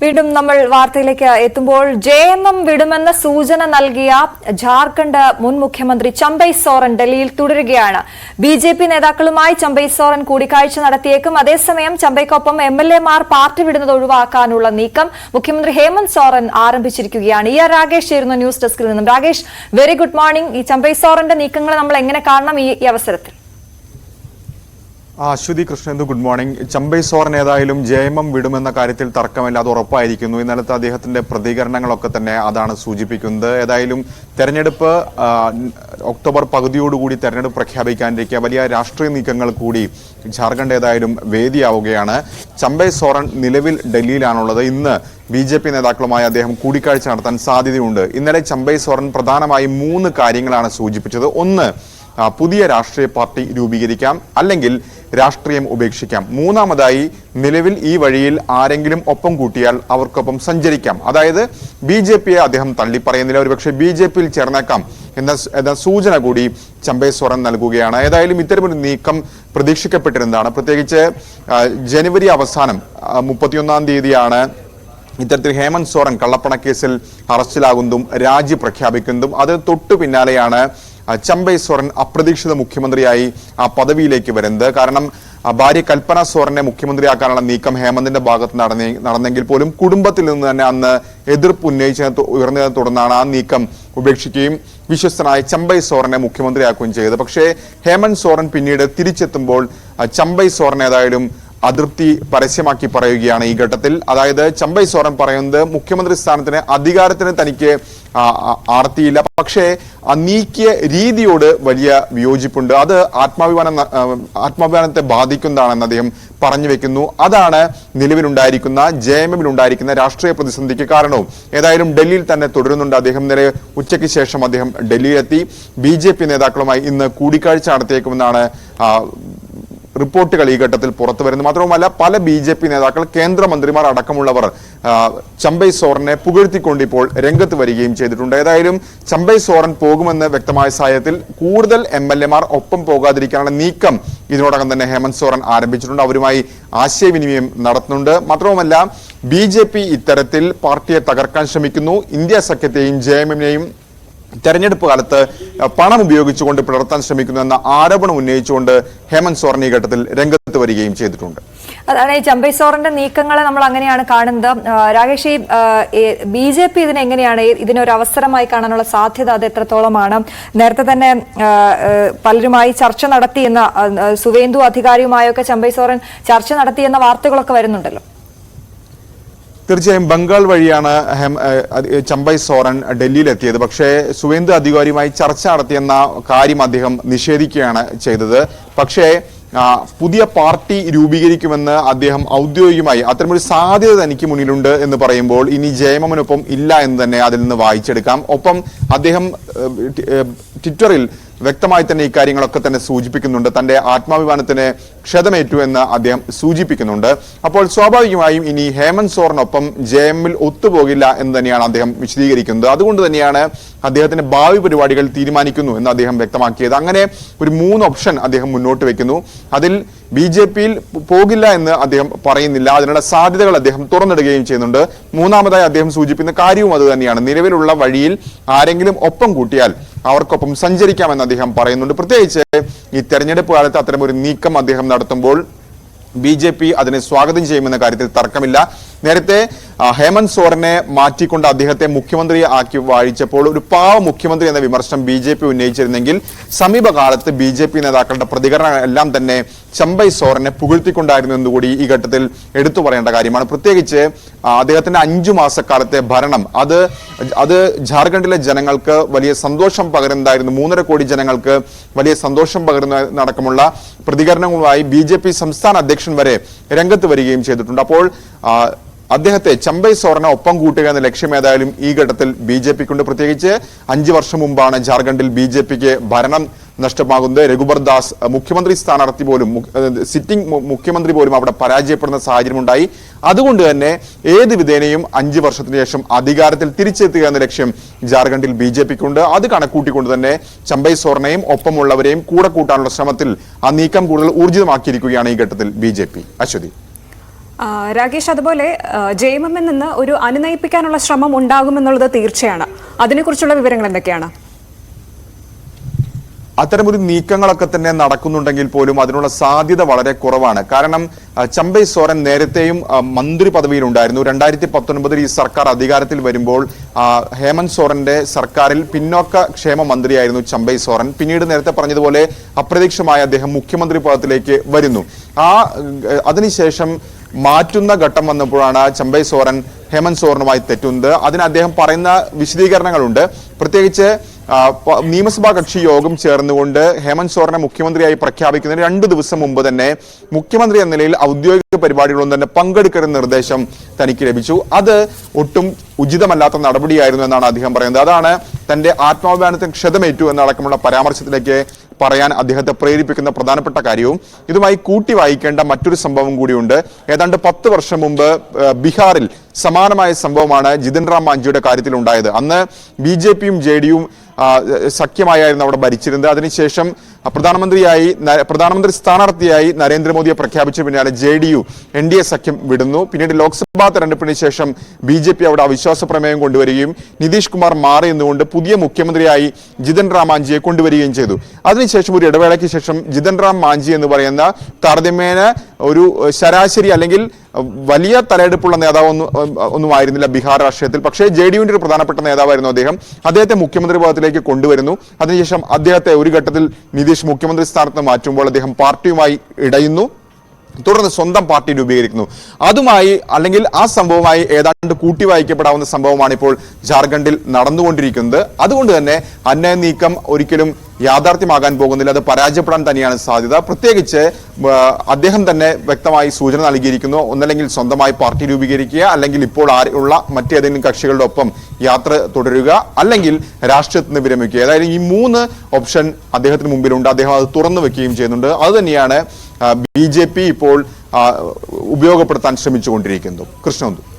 വീണ്ടും നമ്മൾ വാർത്തയിലേക്ക് എത്തുമ്പോൾ ജെ എം എം വിടുമെന്ന സൂചന നൽകിയ ജാർഖണ്ഡ് മുൻ മുഖ്യമന്ത്രി ചമ്പൈ സോറൻ ഡൽഹിയിൽ തുടരുകയാണ്. ബി ജെ പി നേതാക്കളുമായി ചമ്പൈ സോറൻ കൂടിക്കാഴ്ച നടത്തിയേക്കും. അതേസമയം ചമ്പൈക്കൊപ്പം എം എൽ എ മാർ പാർട്ടി വിടുന്നത് ഒഴിവാക്കാനുള്ള നീക്കം മുഖ്യമന്ത്രി ഹേമന്ത് സോറൻ ആരംഭിച്ചിരിക്കുകയാണ്. ഇ ആർ രാകേഷ് ചേരുന്ന ന്യൂസ് ഡെസ്കിൽ നിന്നും. രാകേഷ് വെരി ഗുഡ് മോർണിംഗ് ഈ ചമ്പൈ സോറന്റെ നീക്കങ്ങൾ നമ്മൾ എങ്ങനെ കാണണം ഈ അവസരത്തിൽ? Aswathy Krishnanth good morning. Champai Soren ഏതായാലും ജയമം വിടുമെന്ന കാര്യത്തിൽ തർക്കമില്ല അത് ഉറപ്പായിരിക്കുന്നു. ഇന്നലത്തെ അദ്ദേഹത്തിന്റെ പ്രതികരണങ്ങളൊക്കെ തന്നെ അതാണ് സൂചിപ്പിക്കുന്നത്. ഏതായാലും തെരഞ്ഞെടുപ്പ് ഒക്ടോബർ പകുതിയോടുകൂടി തെരഞ്ഞെടുപ്പ് പ്രഖ്യാപിക്കാനിരിക്കുക. വലിയ രാഷ്ട്രീയ നീക്കങ്ങൾ കൂടി ജാർഖണ്ഡ് ഏതായാലും വേദിയാവുകയാണ്. ചമ്പൈ സോറൻ നിലവിൽ ഡൽഹിയിലാണുള്ളത്. ഇന്ന് ബി ജെ പി നേതാക്കളുമായി അദ്ദേഹം കൂടിക്കാഴ്ച നടത്താൻ സാധ്യതയുണ്ട്. ഇന്നലെ ചമ്പൈ സോറൻ പ്രധാനമായും മൂന്ന് കാര്യങ്ങളാണ് സൂചിപ്പിച്ചത്. ഒന്ന് പുതിയ രാഷ്ട്രീയ പാർട്ടി രൂപീകരിക്കാം അല്ലെങ്കിൽ രാഷ്ട്രീയം ഉപേക്ഷിക്കാം. മൂന്നാമതായി നിലവിൽ ഈ വഴിയിൽ ആരെങ്കിലും ഒപ്പം കൂട്ടിയാൽ അവർക്കൊപ്പം സഞ്ചരിക്കാം. അതായത് ബി ജെ പിയെ അദ്ദേഹം തള്ളിപ്പറയുന്നില്ല ഒരുപക്ഷെ ബി ജെ പിയിൽ ചേർന്നേക്കാം എന്ന എന്ന സൂചന കൂടി ചമ്പേശ്വരൻ നൽകുകയാണ്. ഏതായാലും ഇത്തരമൊരു നീക്കം പ്രതീക്ഷിക്കപ്പെട്ടിരുന്നതാണ്. പ്രത്യേകിച്ച് ജനുവരി അവസാനം മുപ്പത്തിയൊന്നാം തീയതിയാണ് ഇത്തരത്തിൽ ഹേമന്ത് സോറൻ കള്ളപ്പണക്കേസിൽ അറസ്റ്റിലാകുന്നതും രാജി പ്രഖ്യാപിക്കുന്നതും. അത് തൊട്ടു പിന്നാലെയാണ് ചമ്പൈ സോറൻ അപ്രതീക്ഷിത മുഖ്യമന്ത്രിയായി ആ പദവിയിലേക്ക് വരുന്നത്. കാരണം ഭാര്യ കൽപ്പന സോറനെ മുഖ്യമന്ത്രിയാക്കാനുള്ള നീക്കം ഹേമന്തിന്റെ ഭാഗത്ത് നടന്നെ നടന്നെങ്കിൽ പോലും കുടുംബത്തിൽ നിന്ന് തന്നെ അന്ന് എതിർപ്പ് ഉന്നയിച്ചതിനെ ഉയർന്നതിനെ തുടർന്നാണ് ആ നീക്കം ഉപേക്ഷിക്കുകയും വിശ്വസ്തനായ ചമ്പൈ സോറനെ മുഖ്യമന്ത്രിയാക്കുകയും ചെയ്തത്. പക്ഷേ ഹേമന്ത് സോറൻ പിന്നീട് തിരിച്ചെത്തുമ്പോൾ ചമ്പൈ സോറൻ ഏതായാലും അതൃപ്തി പരസ്യമാക്കി പറയുകയാണ് ഈ ഘട്ടത്തിൽ. അതായത് ചമ്പൈ സോറൻ പറയുന്നത് മുഖ്യമന്ത്രി സ്ഥാനത്തിന് അധികാരത്തിന് തനിക്ക് ആർത്തിയില്ല. പക്ഷേ നീക്കിയ രീതിയോട് വലിയ വിയോജിപ്പുണ്ട്. അത് ആത്മാഭിമാനം ആത്മാഭിമാനത്തെ ബാധിക്കുന്നതാണെന്ന് അദ്ദേഹം പറഞ്ഞു വെക്കുന്നു. അതാണ് നിലവിലുണ്ടായിരിക്കുന്ന ജെ എം എമ്മിലുണ്ടായിരിക്കുന്ന രാഷ്ട്രീയ പ്രതിസന്ധിക്ക് കാരണവും. ഏതായാലും ഡൽഹിയിൽ തന്നെ തുടരുന്നുണ്ട് അദ്ദേഹം. നേരെ ഉച്ചയ്ക്ക് ശേഷം അദ്ദേഹം ഡൽഹിയിലെത്തി. ബി ജെ പി നേതാക്കളുമായി ഇന്ന് കൂടിക്കാഴ്ച നടത്തിയേക്കുമെന്നാണ് റിപ്പോർട്ടുകൾ ഈ ഘട്ടത്തിൽ പുറത്തു വരുന്നു. മാത്രവുമല്ല പല ബി ജെ പി നേതാക്കൾ കേന്ദ്രമന്ത്രിമാർ അടക്കമുള്ളവർ ചമ്പൈ സോറനെ പുകഴ്ത്തിക്കൊണ്ട് ഇപ്പോൾ രംഗത്ത് വരികയും ചെയ്തിട്ടുണ്ട്. ഏതായാലും ചമ്പൈ സോറൻ പോകുമെന്ന് വ്യക്തമായ സാഹചര്യത്തിൽ കൂടുതൽ എം എൽ എമാർ ഒപ്പം പോകാതിരിക്കാനുള്ള നീക്കം. ഇതിനോടകം തന്നെ ഹേമന്ത് സോറൻ ആരംഭിച്ചിട്ടുണ്ട്. അവരുമായി ആശയവിനിമയം നടത്തുന്നുണ്ട്. മാത്രവുമല്ല ബി ജെ പി ഇത്തരത്തിൽ പാർട്ടിയെ തകർക്കാൻ ശ്രമിക്കുന്നു. ഇന്ത്യ സഖ്യത്തെയും ജെ എം എമ്മിനെയും തെരഞ്ഞെടുപ്പ് കാലത്ത് പണം ഉപയോഗിച്ചുകൊണ്ട് പിളർത്താൻ ശ്രമിക്കുന്നു എന്ന ആരോപണം ഉന്നയിച്ചുകൊണ്ട് ഹേമന്ത് സോറൻ ഈ ഘട്ടത്തിൽ രംഗത്ത് വരികയും ചെയ്തിട്ടുണ്ട്. അതാണ് ഈ ചമ്പൈ സോറിന്റെ നീക്കങ്ങളെ നമ്മൾ അങ്ങനെയാണ് കാണുന്നത്. രാകേഷ് ഈ ബി ജെ പി ഇതിനെ എങ്ങനെയാണ് ഇതിനൊരു അവസരമായി കാണാനുള്ള സാധ്യത അത് എത്രത്തോളമാണ്? നേരത്തെ തന്നെ പലരുമായി ചർച്ച നടത്തിയെന്ന സുവേന്ദു അധികാരിയുമായൊക്കെ ചമ്പൈ സോറൻ ചർച്ച നടത്തിയെന്ന വാർത്തകളൊക്കെ വരുന്നുണ്ടല്ലോ. തീർച്ചയായും ബംഗാൾ വഴിയാണ് ചമ്പൈ സോറൻ ഡൽഹിയിലെത്തിയത്. പക്ഷേ സുവേന്ദു അധികാരിയുമായി ചർച്ച നടത്തിയെന്ന കാര്യം അദ്ദേഹം നിഷേധിക്കുകയാണ് ചെയ്തത്. പക്ഷേ പുതിയ പാർട്ടി രൂപീകരിക്കുമെന്ന് അദ്ദേഹം ഔദ്യോഗികമായി അത്തരമൊരു സാധ്യത തനിക്ക് മുന്നിലുണ്ട് എന്ന് പറയുമ്പോൾ ഇനി ജയമമനൊപ്പം ഇല്ല എന്ന് തന്നെ അതിൽ നിന്ന് വായിച്ചെടുക്കാം. ഒപ്പം അദ്ദേഹം ട്വിറ്ററിൽ വ്യക്തമായി തന്നെ ഇക്കാര്യങ്ങളൊക്കെ തന്നെ സൂചിപ്പിക്കുന്നുണ്ട്. തന്റെ ആത്മാഭിമാനത്തിന് ക്ഷതമേറ്റു എന്ന് അദ്ദേഹം സൂചിപ്പിക്കുന്നുണ്ട്. അപ്പോൾ സ്വാഭാവികമായും ഇനി ഹേമന്ത് സോറിനൊപ്പം ജെ എമ്മിൽ ഒത്തുപോകില്ല എന്ന് തന്നെയാണ് അദ്ദേഹം വിശദീകരിക്കുന്നത്. അതുകൊണ്ട് തന്നെയാണ് അദ്ദേഹത്തിന്റെ ഭാവി പരിപാടികൾ തീരുമാനിക്കുന്നു എന്ന് അദ്ദേഹം വ്യക്തമാക്കിയത്. അങ്ങനെ ഒരു മൂന്ന് ഓപ്ഷൻ അദ്ദേഹം മുന്നോട്ട് വെക്കുന്നു. അതിൽ ബി ജെ പിയിൽ പോകില്ല എന്ന് അദ്ദേഹം പറയുന്നില്ല. അതിനുള്ള സാധ്യതകൾ അദ്ദേഹം തുറന്നിടുകയും ചെയ്യുന്നുണ്ട്. മൂന്നാമതായി അദ്ദേഹം സൂചിപ്പിക്കുന്ന കാര്യവും അത് തന്നെയാണ്. നിലവിലുള്ള വഴിയിൽ ആരെങ്കിലും ഒപ്പം കൂട്ടിയാൽ അവർക്കൊപ്പം സഞ്ചരിക്കാമെന്ന് അദ്ദേഹം പറയുന്നുണ്ട്. പ്രത്യേകിച്ച് ഈ തെരഞ്ഞെടുപ്പ് കാലത്ത് അത്തരം ഒരു നീക്കം അദ്ദേഹം നടത്തുമ്പോൾ ബി ജെ പി അതിനെ സ്വാഗതം ചെയ്യുമെന്ന കാര്യത്തിൽ തർക്കമില്ല. നേരത്തെ ഹേമന്ത് സോറനെ മാറ്റിക്കൊണ്ട് അദ്ദേഹത്തെ മുഖ്യമന്ത്രി ആക്കി വാഴിച്ചപ്പോൾ ഒരു പാവ മുഖ്യമന്ത്രി എന്ന വിമർശനം ബി ജെ പി ഉന്നയിച്ചിരുന്നെങ്കിൽ സമീപകാലത്ത് ബി ജെ പി നേതാക്കളുടെ പ്രതികരണം എല്ലാം തന്നെ ചമ്പൈ സോറനെ പുകഴ്ത്തിക്കൊണ്ടായിരുന്നു എന്നുകൂടി ഈ ഘട്ടത്തിൽ എടുത്തു പറയേണ്ട കാര്യമാണ്. പ്രത്യേകിച്ച് അദ്ദേഹത്തിന്റെ അഞ്ചു മാസക്കാലത്തെ ഭരണം അത് അത് ജാർഖണ്ഡിലെ ജനങ്ങൾക്ക് വലിയ സന്തോഷം പകരുന്നതായിരുന്നു. മൂന്നര കോടി ജനങ്ങൾക്ക് വലിയ സന്തോഷം പകരുന്ന അടക്കമുള്ള പ്രതികരണങ്ങളുമായി ബി സംസ്ഥാന അധ്യക്ഷൻ വരെ രംഗത്ത് വരികയും ചെയ്തിട്ടുണ്ട്. അപ്പോൾ അദ്ദേഹത്തെ ചമ്പൈ സോറന ഒപ്പം കൂട്ടുക എന്ന ലക്ഷ്യമേതായാലും ഈ ഘട്ടത്തിൽ ബി ജെ പിക്കുണ്ട്. പ്രത്യേകിച്ച് അഞ്ചു വർഷം മുമ്പാണ് ജാർഖണ്ഡിൽ ബി ജെ പിക്ക് ഭരണം നഷ്ടമാകുന്നത്. രഘുബർ ദാസ് മുഖ്യമന്ത്രി സ്ഥാനാർത്ഥി പോലും സിറ്റിംഗ് മുഖ്യമന്ത്രി പോലും അവിടെ പരാജയപ്പെടുന്ന സാഹചര്യമുണ്ടായി. അതുകൊണ്ട് തന്നെ ഏത് വിധേനയും അഞ്ചു വർഷത്തിന് ശേഷം അധികാരത്തിൽ തിരിച്ചെത്തുക എന്ന ലക്ഷ്യം ജാർഖണ്ഡിൽ ബി ജെ പിക്കുണ്ട്. അത് കണക്കൂട്ടിക്കൊണ്ട് തന്നെ ചമ്പൈ സോറിനെയും ഒപ്പമുള്ളവരെയും കൂടെ കൂട്ടാനുള്ള ശ്രമത്തിൽ ആ നീക്കം കൂടുതൽ ഊർജിതമാക്കിയിരിക്കുകയാണ് ഈ ഘട്ടത്തിൽ B J P. Aswathy. Rakesh അതുപോലെ ജെ എം എമ്മിൽ നിന്ന് ഒരു അനുനയിപ്പിക്കാനുള്ള ശ്രമം ഉണ്ടാകുമെന്നുള്ളത് തീർച്ചയാണ്. അതിനെക്കുറിച്ചുള്ള വിവരങ്ങൾ എന്തൊക്കെയാണ്? അത്തരമൊരു നീക്കങ്ങളൊക്കെ തന്നെ നടക്കുന്നുണ്ടെങ്കിൽ പോലും അതിനുള്ള സാധ്യത വളരെ കുറവാണ്. കാരണം ചമ്പൈ സോറൻ നേരത്തെയും മന്ത്രി പദവിയിലുണ്ടായിരുന്നു രണ്ടായിരത്തി പത്തൊൻപതിൽ ഈ സർക്കാർ അധികാരത്തിൽ വരുമ്പോൾ ഹേമന്ത് സോറന്റെ സർക്കാരിൽ പിന്നോക്ക ക്ഷേമ മന്ത്രിയായിരുന്നു ചമ്പൈ സോറൻ. പിന്നീട് നേരത്തെ പറഞ്ഞതുപോലെ അപ്രതീക്ഷമായ അദ്ദേഹം മുഖ്യമന്ത്രി പദത്തിലേക്ക് വരുന്നു. ആ അതിനുശേഷം മാറ്റുന്ന ഘട്ടം വന്നപ്പോഴാണ് ചമ്പൈ സോറൻ ഹേമന്ത് സോറനുമായി തെറ്റുന്നത്. അതിന് അദ്ദേഹം പറയുന്ന വിശദീകരണങ്ങളുണ്ട്. പ്രത്യേകിച്ച് നിയമസഭാ കക്ഷി യോഗം ചേർന്നുകൊണ്ട് ഹേമന്ത് സോറനെ മുഖ്യമന്ത്രിയായി പ്രഖ്യാപിക്കുന്നതിന് രണ്ടു ദിവസം മുമ്പ് തന്നെ മുഖ്യമന്ത്രി എന്ന നിലയിൽ ഔദ്യോഗിക പരിപാടികളൊന്നും തന്നെ പങ്കെടുക്കരുന്ന നിർദ്ദേശം തനിക്ക് ലഭിച്ചു. അത് ഒട്ടും ഉചിതമല്ലാത്ത നടപടിയായിരുന്നു എന്നാണ് അദ്ദേഹം പറയുന്നത്. അതാണ് തന്റെ ആത്മാഭിമാനത്തിന് ക്ഷതമേറ്റു എന്നടക്കമുള്ള പരാമർശത്തിലേക്ക് പറയാൻ അദ്ദേഹത്തെ പ്രേരിപ്പിക്കുന്ന പ്രധാനപ്പെട്ട കാര്യവും ഇതുമായി കൂട്ടി വായിക്കേണ്ട മറ്റൊരു സംഭവം കൂടിയുണ്ട്. ഏതാണ്ട് പത്ത് വർഷം മുമ്പ് ബീഹാറിൽ സമാനമായ സംഭവമാണ് ജിതിൻ റാം മാഞ്ചിയുടെ കാര്യത്തിൽ ഉണ്ടായത് അന്ന് ബി ജെ പിയും ജെ ഡിയും സഖ്യമായിരുന്നു അവിടെ ഭരിച്ചിരുന്നത്. അതിനുശേഷം പ്രധാനമന്ത്രിയായി പ്രധാനമന്ത്രി സ്ഥാനാർത്ഥിയായി നരേന്ദ്രമോദിയെ പ്രഖ്യാപിച്ച പിന്നാലെ J D U N D A സഖ്യം വിടുന്നു. പിന്നീട് ലോക്സഭാ തെരഞ്ഞെടുപ്പിന് ശേഷം ബി ജെ പി അവിടെ അവിശ്വാസ പ്രമേയം കൊണ്ടുവരികയും നിതീഷ് കുമാർ മാറി പുതിയ മുഖ്യമന്ത്രിയായി ജിതൻ റാം മാഞ്ചിയെ കൊണ്ടുവരികയും ചെയ്തു. അതിനുശേഷം ഒരു ഇടവേളയ്ക്ക് ശേഷം ജിതൻ റാം മാഞ്ചി എന്ന് പറയുന്ന താരതമ്യേന ഒരു ശരാശരി അല്ലെങ്കിൽ വലിയ തലയെടുപ്പുള്ള നേതാവ് ഒന്നും ഒന്നും ആയിരുന്നില്ല ബീഹാർ രാഷ്ട്രീയത്തിൽ. പക്ഷേ ജെ ഡി യുവിന്റെ ഒരു പ്രധാനപ്പെട്ട നേതാവായിരുന്നു അദ്ദേഹം. അദ്ദേഹത്തെ മുഖ്യമന്ത്രി പദത്തിലേക്ക് കൊണ്ടുവരുന്നു. അതിനുശേഷം അദ്ദേഹത്തെ ഒരു ഘട്ടത്തിൽ നിതീഷ് മുഖ്യമന്ത്രി സ്ഥാനത്ത് മാറ്റുമ്പോൾ അദ്ദേഹം പാർട്ടിയുമായി ഇടയുന്നു. തുടർന്ന് സ്വന്തം പാർട്ടി രൂപീകരിക്കുന്നു. അതുമായി അല്ലെങ്കിൽ ആ സംഭവമായി ഏതാണ്ട് കൂട്ടി വായിക്കപ്പെടാവുന്ന സംഭവമാണ് ഇപ്പോൾ ജാർഖണ്ഡിൽ നടന്നുകൊണ്ടിരിക്കുന്നത്. അതുകൊണ്ട് തന്നെ അന്നയനീക്കം ഒരിക്കലും യാഥാർത്ഥ്യമാകാൻ പോകുന്നില്ല. അത് പരാജയപ്പെടാൻ തന്നെയാണ് സാധ്യത. പ്രത്യേകിച്ച് അദ്ദേഹം തന്നെ വ്യക്തമായി സൂചന നൽകിയിരിക്കുന്നു. ഒന്നല്ലെങ്കിൽ സ്വന്തമായി പാർട്ടി രൂപീകരിക്കുക അല്ലെങ്കിൽ ഇപ്പോൾ ഉള്ള മറ്റേതെങ്കിലും കക്ഷികളുടെ ഒപ്പം യാത്ര തുടരുക അല്ലെങ്കിൽ രാഷ്ട്രീയത്തിൽ നിന്ന് വിരമിക്കുക. അതായത് ഈ മൂന്ന് ഓപ്ഷൻ അദ്ദേഹത്തിന് മുമ്പിലുണ്ട്. അദ്ദേഹം അത് തുറന്നു വെക്കുകയും ചെയ്യുന്നുണ്ട്. അത് തന്നെയാണ് ബി ജെ പി ഇപ്പോൾ ഉപയോഗപ്പെടുത്താൻ ശ്രമിച്ചുകൊണ്ടിരിക്കുന്നു. കൃഷ്ണന്തു